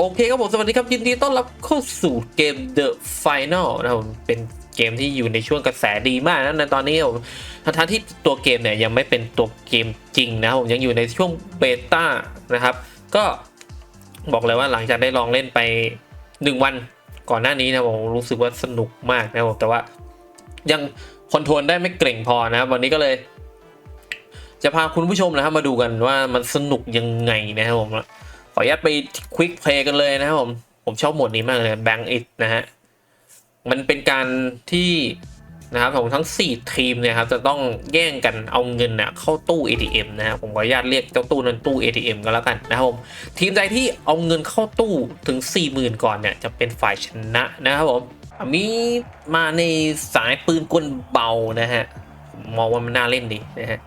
โอเคครับผมสวัสดีครับ ยินดีต้อนรับเข้าสู่เกม The Final นะครับผมเป็นเกมที่อยู่ในช่วงกระแสดีมากนะในตอนนี้ผมทั้งที่ตัวเกมเนี่ยยังไม่เป็นตัวเกมจริงนะผมยังอยู่ในช่วงเบต้านะครับ ก็บอกเลยว่าหลังจากได้ลองเล่นไป 1 วันก่อนหน้านี้นะผมรู้สึกว่าสนุกมากนะผมแต่ว่ายังคอนโทรลได้ไม่เก่งพอนะวันนี้ก็เลยจะพาคุณผู้ชมนะครับมาดูกันว่ามันสนุกยังไงนะครับผม ออนุญาตไปควิกเพลย์กันเลยนะครับผม ผมชอบหมดนี้มากเลย Bank It นะฮะ มันเป็นการที่นะครับของทั้ง 4 ทีมเนี่ยครับจะต้องแย่งกันเอาเงินน่ะเข้าตู้ ATM นะครับผมขออนุญาตเรียกเจ้าตู้นั้นตู้ ATM ก็แล้วกันนะครับผมทีมใดที่เอาเงินเข้าตู้ถึง 40,000 ก่อนเนี่ยจะเป็นฝ่ายชนะนะครับผมอันนี้มาในสายปืนกลเบานะฮะผมมองว่ามันน่าเล่นดีนะฮะ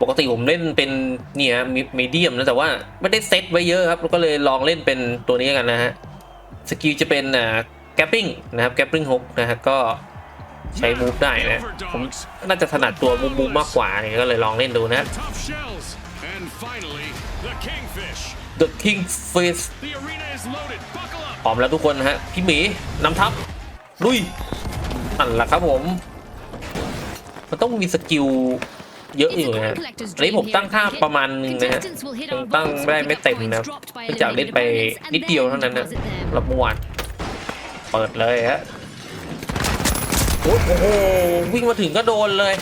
ปกติผมเล่นเป็นเนี่ยมีเดียมนะแต่ว่าไม่ได้เซตไว้เยอะครับก็เลยลองเล่นเป็นตัวนี้กันนะฮะสกิลจะเป็นอ่าแกปปิ้งนะครับแกปปิ้งฮกนะฮะก็ใช้มูฟได้นะผมน่าจะถนัดตัวมูฟมูฟมากกว่าก็เลยลองเล่นดูนะ The kingfish. The King Fish พร้อมแล้วทุกคนนะฮะพี่หมีนำทัพลุยนั่นละครับผม มันต้องมีสกิล เยอะอยู่นะฮะอันนี้ผมตั้งค่าประมาณนึงนะฮะยังตั้งไม่ได้ไม่เต็มนะเนื่องจากเล่นไปนิดเดียวเท่านั้นนะรับเมื่อวานเปิดเลยฮะโอ้โหวิ่งมาถึงก็โดนเลย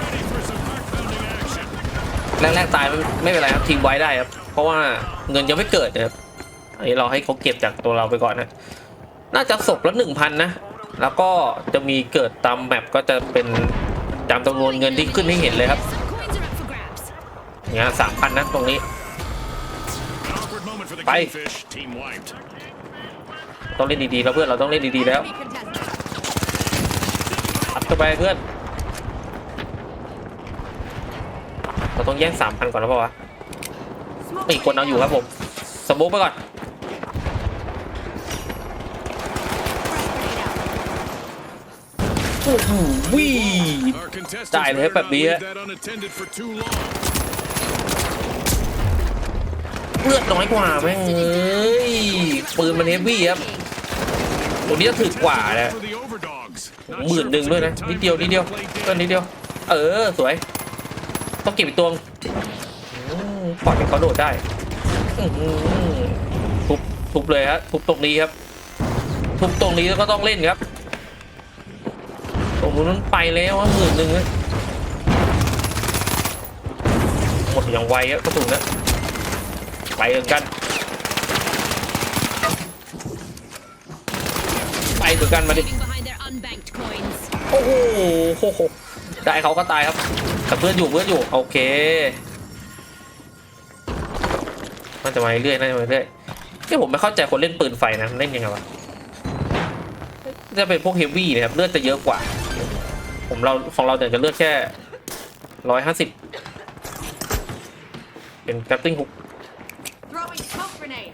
Ready for some heart-pounding action. แรกๆตายไม่ไม่เป็นไรครับทิ้งไว้ได้ครับ เพราะว่าเงินยังไม่เกิดนะครับอันนี้เราให้เขาเก็บจากตัวเราไปก่อนนะ น่าจะศพละหนึ่งพันนะ แล้วก็จะมีเกิดตามแมปก็จะเป็นตามจำนวนเงินที่ขึ้นให้เห็นเลยครับเนี่ยสามพันนะตรงนี้ An awkward moment for the Bye. kingfish. Team wiped. ต้องเล่นดีๆแล้วเพื่อนเราต้องเล่นดีๆแล้วอัดเข้าไปเพื่อน เราต้องแย่งสามพันก่อนนะเปล่าวะไม่คนเอาอยู่ครับผมสมมุกไปก่อน โอ้โหวิ Our contestants Dai, better hep not bir- leave that unattended for too long. เลือดน้อยกว่าแม่งเอ้ยปืนมันเฮฟวี่ครับตัวนี้จะถึกกว่านะ For the overdogs. Not หมื่ sure น if หนึ่ง it's ด้วย a นะ good time นิดเดียว for นิดเดียว them to play ก็ dead. นิดเดียว เออสวย ต้องเก็บอีกตัวอืมปล่อยให้เขาโดดได้อื้อหือทุบทุบเลยฮะทุบตรงนี้ครับ ทุบตรงนี้แล้วก็ต้องเล่นครับ ตรงนู้นมันไปแล้วว่าหมื่นหนึ่งนะหมดอย่างไวครับกระสุนนะไปเหมือนกัน ไปเหมือนกันมาดิ โอ้โหโหโหได้เขาก็ตายครับแต่เพื่อนอยู่เพื่อนอยู่ โอเคน่าจะมาเรื่อยๆน่าจะมาเรื่อยที่ผมไม่เข้าใจคนเล่นปืนไฟนะเล่นยังไงวะจะเป็นพวกเฮฟวี่นะครับเลือดจะเยอะกว่า ผมเราของเราแต่จะเลือดแค่ร้อยห้าสิบเป็นกราฟติ้งฮุก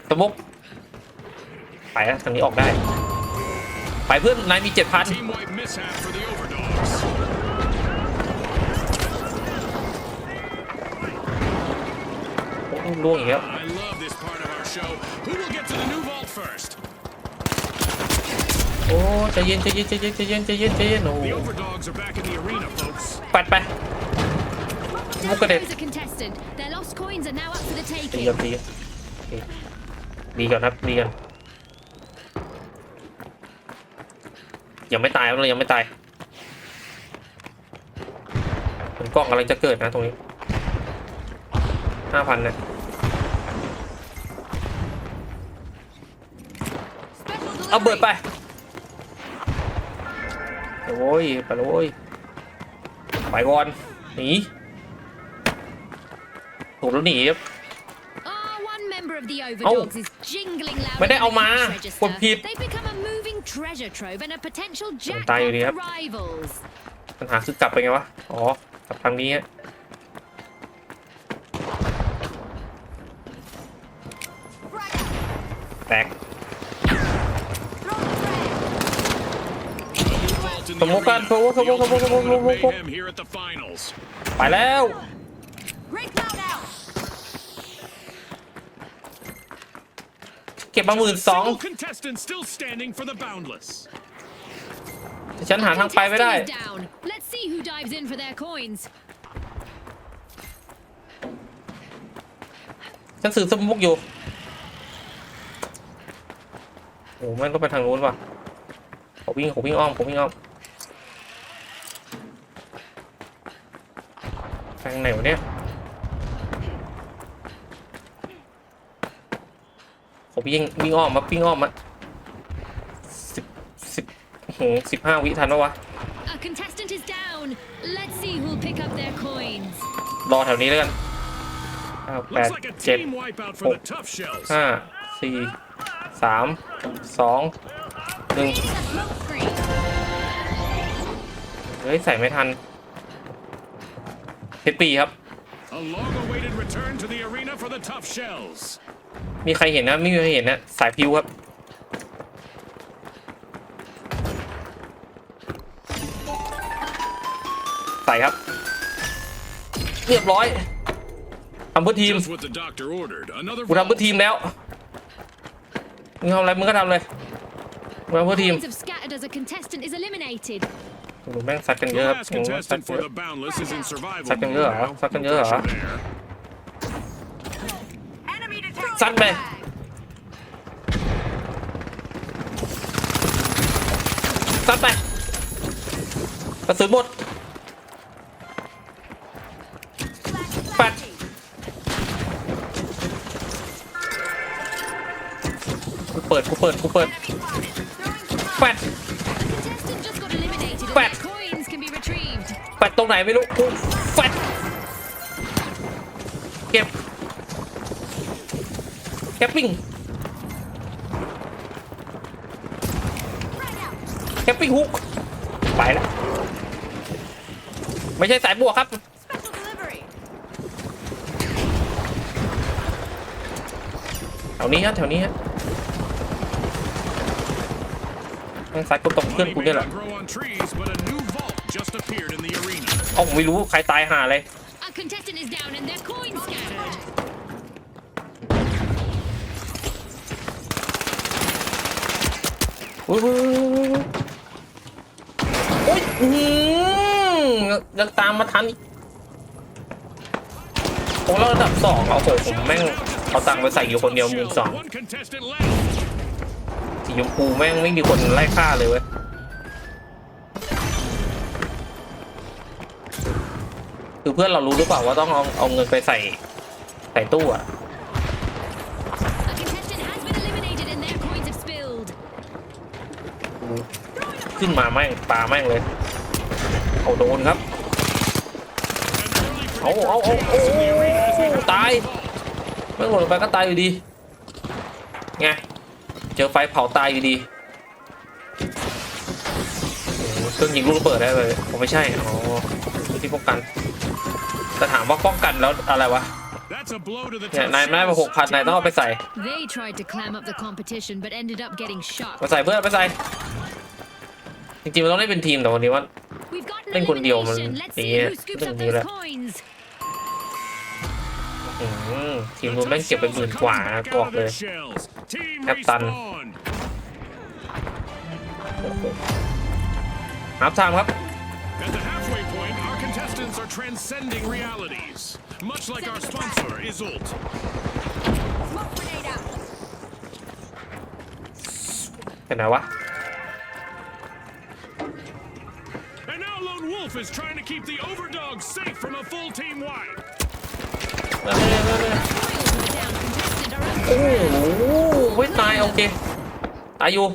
สมกไปแล้วทางนี้ออกได้ ไปเพื่อนนายมีเจ็ดพัน Team wipe mishap for the overdogs. ล่วงอีกแล้ว โอ้ใจเย็นใจเย็นใจเย็นใจเย็นใจเย็นใจเย็นโอ้ The overdogs are back in the arena, folks. ปัดไปมุกกระเด็น There's a contestant. Their lost coins are now up for the ตี taking. กันตีกันโอเคดีก่อนครับดีกันยังไม่ตายครับเรายังไม่ตายเป็นกล้องอะไรจะเกิดนะตรงนี้ห้าพันนะเอาเบิดไป โอ้ยไปเลยโอ้ยไปก่อนหนีถูกแล้วหนีครับ Oh, one member of the overdogs is jingling loud. ไม่ได้เอามา at the cash กดผิด register. They've become a moving treasure trove and a potential ตายอยู่ jackpot ดีครับ for rivals. ปัญหาคือกลับไปไงวะ อ๋อ กลับทางนี้ฮะแตก Vault in the Come on, arena. come on, come on, The come on, come on, ultimate come on, come on. mayhem here at the finals. ไปแล้วเก็บมาหมื่นสอง Single contestant still standing for the boundless. ฉันหาทางไปไม่ได้ Contestant is down. Let's see who dives in for their coins. ฉันสื่อสมุกอยู่โอ้แม่งก็ไปทางนู้นว่ะผมวิ่งผมวิ่งอ้อมผมวิ่งอ้อมางไหนวะเนี่ย ผมวิ่งวิ่งอ้อมมาวิ่งอ้อมมาสิบสิบโอ้โหสิบห้าวิทันปะวะ A contestant is down. Let's see who'll pick up their coins. รอแถวนี้แล้วกันเก้าแปด Looks like a เจ็ด team wipeout for the tough shells. ห้าสี่สามสองหนึ่ง Smoke free. เฮ้ย ใส่ไม่ทัน เพชรปีครับ A long-awaited return to the arena for the tough shells. มีใครเห็นนะไม่มีใครเห็นนะสายพิวครับใส่ครับ เรียบร้อยทำเพื่อทีม Just what the doctor ordered. Another กูทำเพื่อ vault. ทีมแล้วมึงทำอะไรมึงก็ทำเลยมึงทำเพื่อทีม Coins have scattered as a contestant is eliminated. โอ้โหแม่งซัดกันเย The อะครับ last โอ้โหซัด contestant เย for อะ the boundless is in survival Second mode year, huh? now. Second No year, pressure huh? there. ซัดไปซัดไปกระสุนหมดแปดกูเปิดกูเปิดกูเปิดแปด รงไหนไม่รู้กูแฟดเก็บแคปปิ้งแคปปิ้งฮุกไปแล้วไม่ใช่สายบวกครับ Special delivery. แถวนี้ฮะแถวนี้ฮะทางซ้ายกูตกเพื่อน Money กู may เนี่ยแหละ not grow on trees, but a new vault just appeared in the arena. เอ้าไม่รู้ใครตายห่าเลย A contestant is down and their coins scattered. อุ้ยอุ้ยอุ้ยอื้อหือยังตามมาทันอีกผมเราระดับสองเอาโหผมแม่งเอาตังค์ไปใส่อยู่คนเดียวหมื่นสอง One contestant left. สีชมพูแม่งไม่มีคนไล่ฆ่าเลยเว้ย คือเพื่อนเรารู้หรือเปล่าว่าต้องเอาเอาเงินไปใส่ใส่ตู้อะ A contestant has been eliminated and their coins have spilled. ขึ้นมาแม่งปาแม่งเลยเอาโดนครับ An early เอา predictor เอาเอา of โอ้ chaos in the arena as we head ตาย to the vault. ไม่หมดลงไปก็ตายอยู่ดีไงเจอไฟเผาตายอยู่ดีโอ้โหเครื่องยิงลูกระเบิดได้เลยผมไม่ใช่อ๋อคือที่ป้องกัน แต่ถามว่าป้องกันแล้วอะไรวะ That's a blow to the เนี่ย tough นายนายมา shells. หกพันนายต้องเอาไปใส่ They tried to climb up the competition but ended up getting shot. ไปใส่เพื่อนไปใส่ จริงๆมันต้องได้เป็นทีมแต่วันนี้ว่า We've got an เล่นคนเดียวมัน elimination. Let's อย่าง see เงี้ย who scoops เรื่อง up นี้แห those ละ coins. อืมทีม The นู้นแม่ง tough เก็บไป shells หมื่น are กว่า coming นะ back บอ out ก of เลย their shells. Team Captain. respawn. ฮาร์ฟไทม์ครับ At the halfway point, our contestants are transcending realities. Much like our sponsor, Isolt. Smoke grenade out. เป็นไงวะ And now Lone Wolf is trying to keep the overdogs safe from a full team wipe. Coils of the down contestant are โอ้โหไม่ตายโอเค ตายอยู่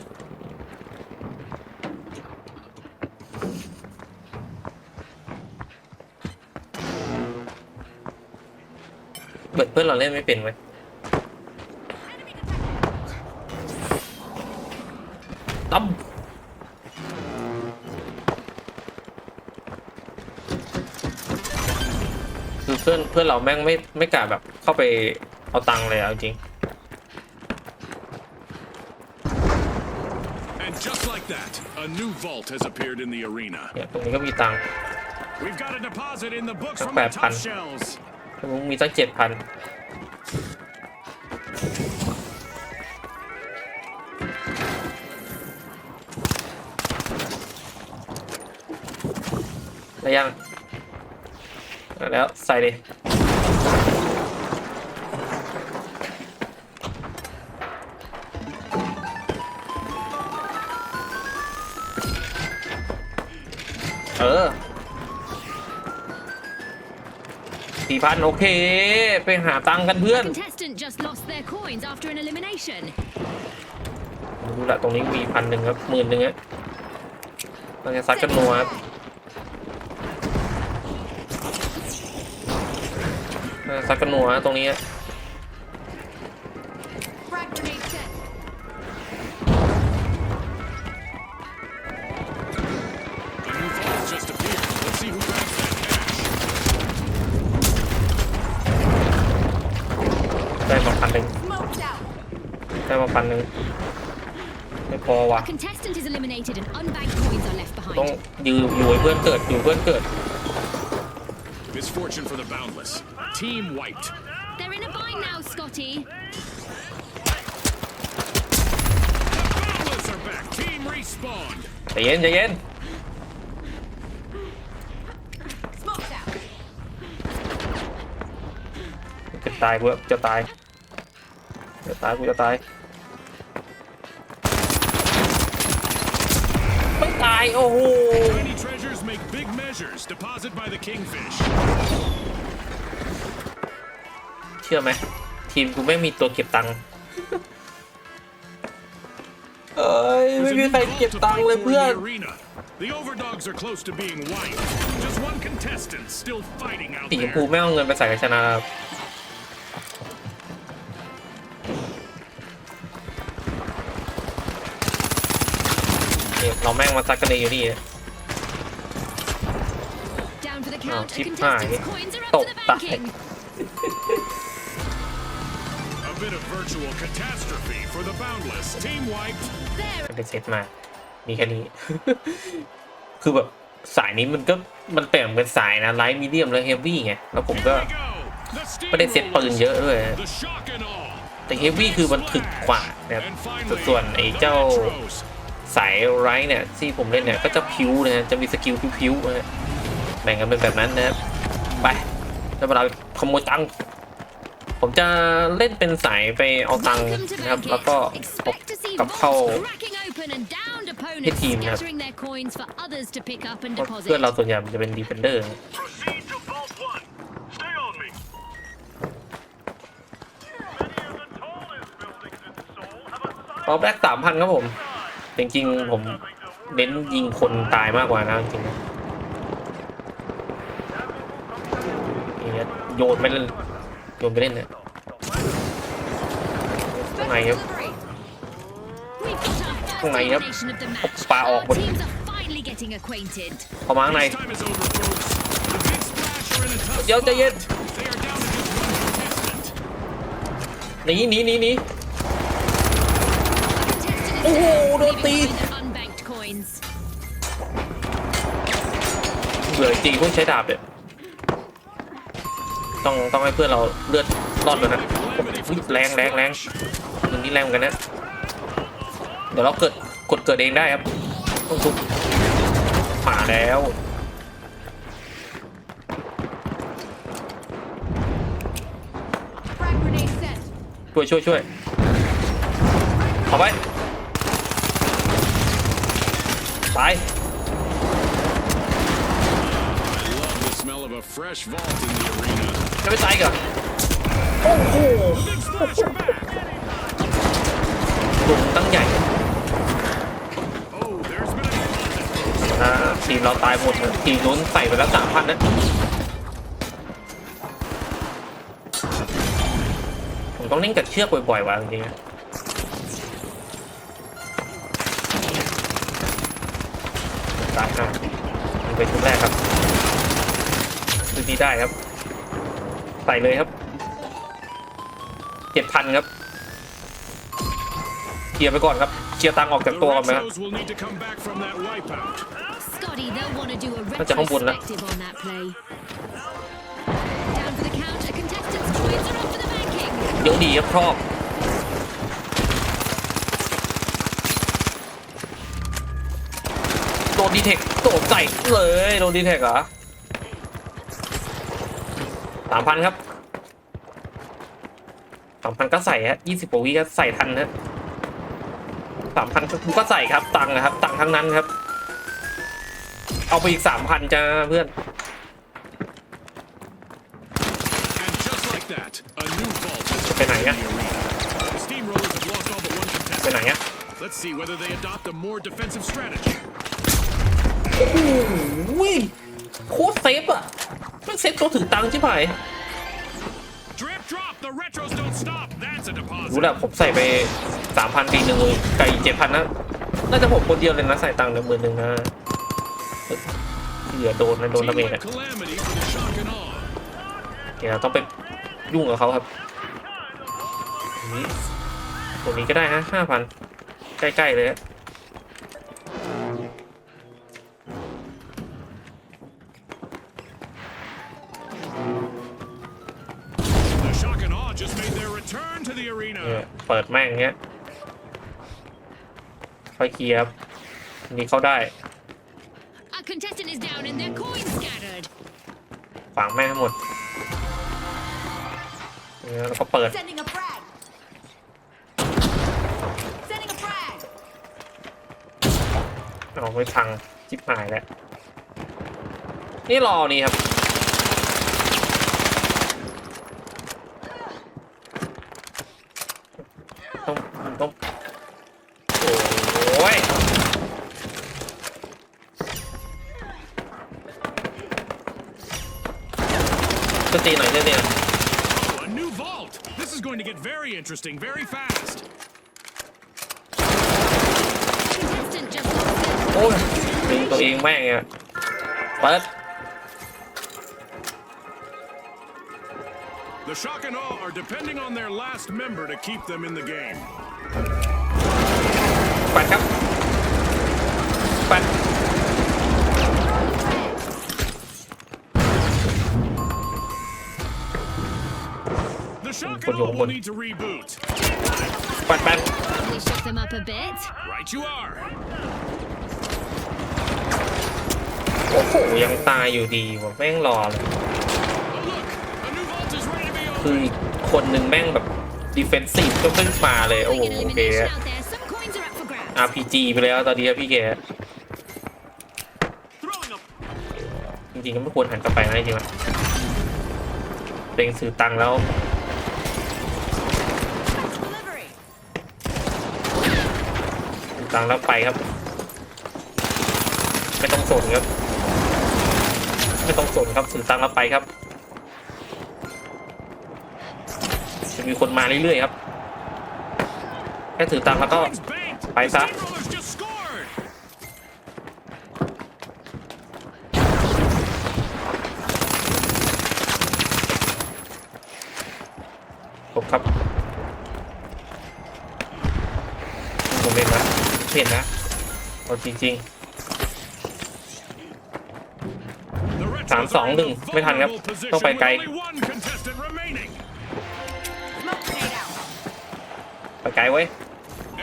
เบิดเพื่อนเราเล่นไม่เป็นเว้ยตั้มคือเพื่อนเพื่อนเราแม่งไม่ไม่กล้าแบบเข้าไปเอาตังค์เลยเอาจริง And just like that, a new vault has appeared in the arena. เนี่ยตรงนี้ก็มีตังค์ We've got a deposit in the books from Bad the pun. tough shells. มึงมีตั้งเจ็ดพันได้ยังแล้วใส่เลยเออ สี่พันโอเค ไปหาตังค์กันเพื่อน Contestant just lost their coins after an elimination. ดูละตรงนี้มีพันหนึ่งครับหมื่นหนึ่งฮะเราจะซัดกันนัวครับซัดกันนัวตรงนี้ฮะ มาพันหนึ่งไม่พอว่ะ A contestant is eliminated and unbanked coins are left ต้อง behind. ยืมอยู่ให้เพื่อนเกิดอยู่เพื่อนเกิด Misfortune for the boundless. Team wiped. They're in a bind now, Scotty. Boundless are back. Team respawned. ใจเย็นใจเย็น Smoked out. จะตายกูจะตายจะตายกูจะตาย โอ้โห Tiny treasures make big measures. Deposit by the kingfish. เชื่อไหม ทีมกูไม่มีตัวเก็บตังค์เอ้ย ไม่ There's a มี new ใคร vault เก็บ to ตัง fight ค์เลย for in เพื่อน the arena. The overdogs are close to being wiped. Just one contestant still fighting out สีชม there. พูไม่เอาเงินไปใส่กับชนะครับ เนี่ยเราแม่งมาซักกันเองอยู่นี่ Down for the Oh, count. A chip contestant's pie. coins are up Top to the pie. banking. A bit of virtual catastrophe for the boundless. Team wiped. There. เป็นเซตมา มีแค่นี้ คือแบบสายนี้มันก็มันแบ่งเป็นสายนะไลท์มีเดียมและเฮฟวี่ไง แล้วผม Here ก็ we go. The ไม่ได้เซตปืนเยอะด้วย The shock and awe. แต่เฮฟวี่คือมันถึกกว่านะครับ And finally, ส่วนไอ้ the เจ้า Metros. สายไรเนี่ยที่ผมเล่นเนี่ยก็จะพิ้วนะฮะจะมีสกิลพิ้วๆนะฮะแบ่งกันเป็นแบบนั้นนะครับไปจะเวลาขโมยตังผมจะเล่นเป็นสายไปเอาตังนะครับ แล้วก็กับเข้าให้ทีมนะครับเพื่อนเราส่วนใหญ่จะเป็นดีเฟนเดอร์ป๊อปแรกสามพันครับผม จริงๆผมเน้นยิงคนตายมากกว่านะจริงโยนไปเล่นโยนไปเล่นเนี่ยตรงไหนครับข้างในครับปลาออกหมดเขมาข้างในเดี๋ยวใจเย็นหนีหนีหนีหนี Contestant is Oh, down, no, leaving ตี behind their unbanked coins. เบื่อจริงพวกใช้ดาบเนี่ยต้องต้องให้เพื่อนเราเลือดรอดเลยนะอุ๊ยแรงแรงแรงตรงนี้แรงเหมือนกันนะ เดี๋ยวเราเกิดกดเกิดเองได้ครับต้องทุบมาแล้ว Frag grenade set. ช่วยช่วยช่วยเอาไปไป I love the smell of a fresh vault in the arena. จะไม่ตายอีกเหรอ Big splash are back. หลุมตั้งใหญ่ Oh, there's been a deposit. นะทีมเราตายหมดนะทีมนู้นใส่ไปแล้วสามพันนะผมต้องเล่นกับเชือกบ่อยๆว่ะจริงๆ ตายครับยิงไปชุดแรกครับชุดนี้ได้ครับ ใส่เลยครับเจ็ดพันครับเคลียร์ไปก่อนครับเคลียร์ตังค์ออกจาก The ตัวก่อนไหมครับ Retros will need to come back from that wipeout. Scotty, they'll want to do a Nó chạy không buồn lắm. retrospective on that play. Down for the count. A contestant's coins are up for the banking. เยอะดีครับชอบ โดนดีเทคโดนใส่เลยโดนดีเทคเหรอสามพันครับสามพันก็ใส่ฮะยี่สิบกว่าวิก็ใส่ทันฮะสามพันก็ใส่ครับ ตังค์นะครับ ตังค์ทั้งนั้นครับ เอาไปอีกสามพันจ้าเพื่อน ไปไหนอะ The Steamrollers have lost all but one ไปไหน contestant. อะ Let's see whether they adopt a more defensive strategy. อุ้ยโคตรเซฟอะมันเซฟตัวถือตังค์ใช่ไหม Drip drop! The retros don't stop! That's a รู้ deposit. แหละผมใส่ไปสามพันปีหนึ่งเลยไก่เจ็ดพันนะน่าจะผมคนเดียวเลยนะใส่ตังค์เดือนหมื่นหนึ่งนะเหลือโดนนะโดน Team ดาเมจ wide อะ calamity for the shock and awe. เดี๋ยวเราต้องไปยุ่งกับเขาครับอันนี้ตัวนี้ก็ได้ฮะห้าพันใกล้ๆเลยฮะ เปิดแม่งเงี้ยค่อยเคลียร์ครับอันนี่เข้าได้ A contestant is down and their coins scattered. ฝังแม่งให้หมดเนี่ยแล้วก็เปิด Sending a frag. Sending a frag. เอาไม่พังจิบหายแล้ว นี่รอนี่ครับ ต้องมันต้อง โอ้ย จะตีไหนเนี่ยเนี่ย Oh, a new vault! This is going to get very interesting very fast. Contestant just lost their โอ้ยดึงตัวเองแม่งอ่ะเปิด The shock and awe are depending on their last member to keep them in the game. ปัดครับ ปัด The shock Put and your awe will one. need to reboot. ปัดปัด probably shook them up a bit. Right you are. โอ้โห ยังตายอยู่ดีว่ะแม่งรอเลย คืออีกคนหนึ่งแม่งแบบดิเฟนซีฟก็ขึ้นมาเลย โอ้โหโอเค RPG ไปแล้วตอนนี้พี่แกจริงๆก็ไม่ควรหันกลับไปนะจริงๆอะเต็งสื่อตังแล้วตังแล้วไปครับ ไม่ต้องสนครับ ไม่ต้องสนครับสื่อตังแล้วไปครับ จะ มีคนมาเรื่อยๆครับ แค่ถือตังแล้วก็ไปซะครบครับผมเห็นะเห็นนะจริงๆสามสองหนึ่งไม่ทันครับ ต้องไปไกล ๆ ไปไกลไว้ย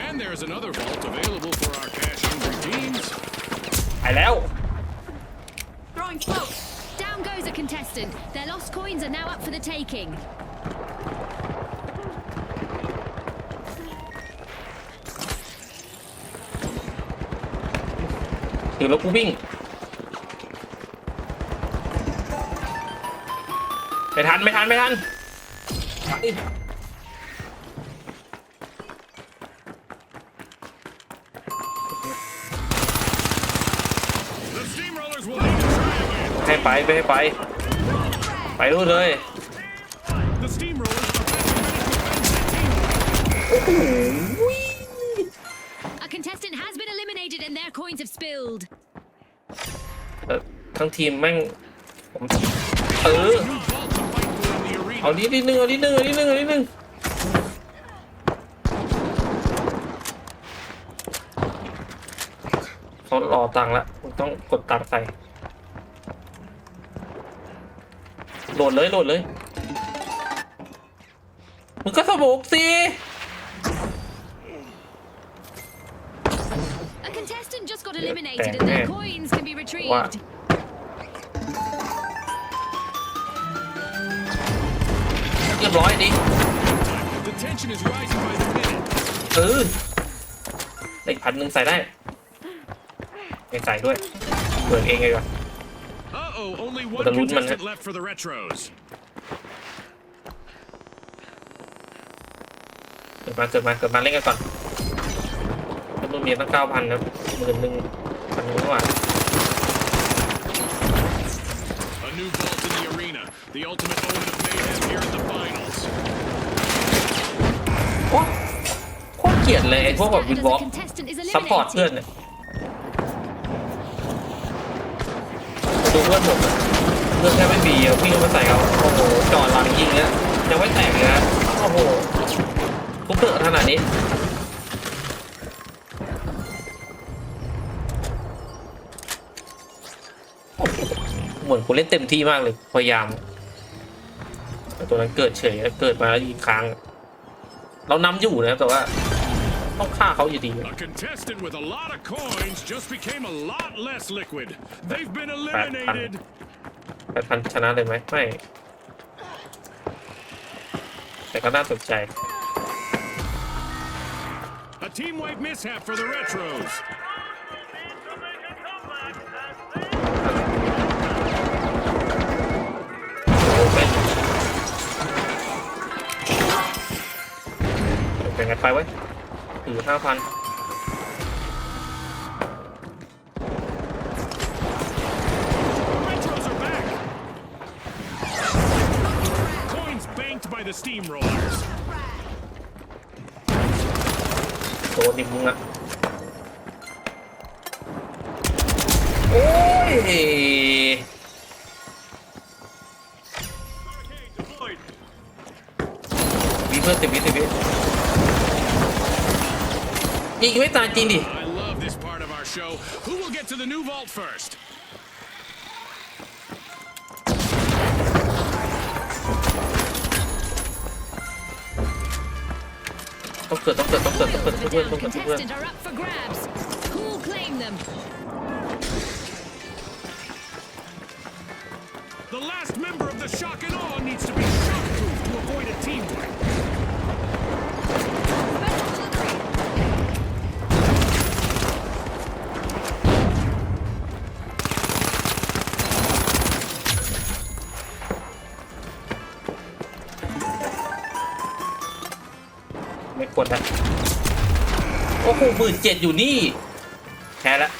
And there's another vault available for our cash-hungry teams. ไปแล้ว Throwing smoke. Down goes a contestant. Their lost coins are now up for the taking. ถือแล้วกูวิ่ง ไม่ทัน ไม่ทัน ไม่ทัน ไปไม่ให้ไป ไปรู้นเลย The Steamrollers are best ready to avenge their team. A contestant has been eliminated and their coins have spilled. เออทั้งทีมแม่งผมเออ New vault to fight for in the arena. เอานิดนิดนึงเอานิดนึงเอานิดนึงเอานิดนึงเขารอตังค์ละคุณต้องกดตังค์ใส่ โหลดเลยโหลดเลย มึงก็สมกสิ A contestant just got eliminated and their coins can be retrieved. รียบร้อยดิ The tension is rising by the minute. เออได้พันหนึ่งใส่ได้ไม่ใส่ด้วย เปิดเองเลยว่ะ Uh-oh, only one the loot man, contestant eh? left for the retros. เกิดมาเกิดมาเกิดมาเล่นกันก่อนต้องมีตั้งเก้าพันนะหมื่นหนึ่งพันหนึ่งกว่า A new vault in the arena. The ultimate omen of mayhem here in the finals. โคตรโคตรเกลียดเลยไอ้พวกแบบวิน As วอ a ล์ก contestant is ซัพพอร์ตเพื่อน eliminated. เนี่ย เพื่อนผมเพื่อนแค่ไม่มีอะวิ่งมาใส่เขาโอ้โหจอดหลังยิงแล้วยังไม่แตกเลยนะโอ้โหทุบเตอะขนาดนี้เหมือนกูเล่นเต็มที่มากเลยพยายามต่ตัวนั้นเกิดเฉยเกิดมาแล้วยิงค้าง เรานำอยู่นะครับแต่ว่า ต้องฆ่าเขาอยู่ดี A contestant with a lot of coins just became a lot less liquid. They've been eliminated. แปดพันชนะเลยไหมไม่ แต่ก็น่าสนใจ A team-wide mishap for the retros. Open แบ่งกันไปไว้ย ถือห้าพัน The retros are back. Coins banked by the steamrollers. โดนดิมึงอะโอ้ยวิเพื่อนสิบวิสิบวิ ยิงไม่ตายจริงดิ I love this part of our show. Who will get to the new vault first? ต้องเกิดต้องเกิดต้องเกิดต้องเกิด Spoils เพื่อน of ต้อง a เกิด down เพื่อน contestant are up for grabs. Who will claim them? The last member of the shock and awe needs to be shockproof to avoid a team wipe. ไม่ควรนะโอ้โหหมื่นเจ็ดอยู่นี่แพ้แล้ว